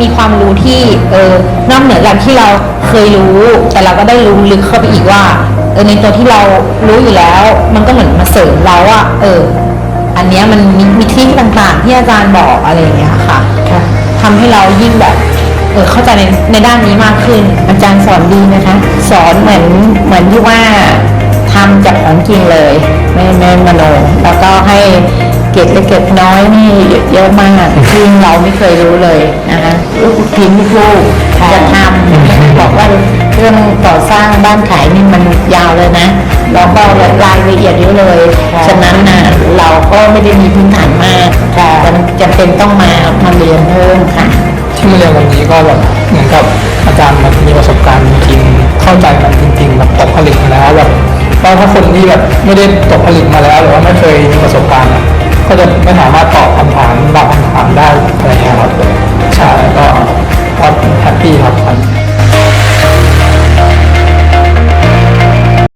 มีความรู้ที่เออนอกเหนือจากที่เราเคยรู้ แต่เราก็ได้รู้ลึกเข้าไปอีกว่าเออในตัวที่เรารู้อยู่แล้ว มันก็เหมือนมาเสริมเราว่าเออ อันเนี้ยมันมีมีทริคต่างๆ ที่อาจารย์บอกอะไรอย่างเงี้ยค่ะทำให้เรายิ่งแบบเออเข้าใจในในด้านนี้มากขึ้น อาจารย์สอนดีนะคะ สอนเหมือนเหมือนที่ว่าทำจากของจริงเลยไม่ไม่มโนแล้วก็ให้ ก็บเล็กเก็บน้อยนี่เยอะมากซึ่งเราไม่เคยรู้เลยนะคะลูกทีมลูกๆจะทำบอกว่าเรื่องก่อสร้างบ้านขายนี่มันยาวเลยนะเราก็รายละเอียดเยอะเลยฉะนั้นนะเราก็ไม่ได้มีพื้นฐานมากจำจำเป็นต้องมามาเรียนเพิ่มค่ะ ที่มาเรียนวันนี้ก็แบบเหมือนกับอาจารย์มันมีประสบการณ์จริงๆเข้าใจมันจริงๆแบบตกผลึกมาแล้วแบบเพราะถ้าคนที่แบบไม่ได้ตกผลึกมาแล้วหรือว่าไม่เคยมีประสบการณ์อะ ก็จะไม่สามารถตอบคำถามบางคำถามได้อะไรเงี้ยครับใช่ก็ก็แฮปปี้ครับ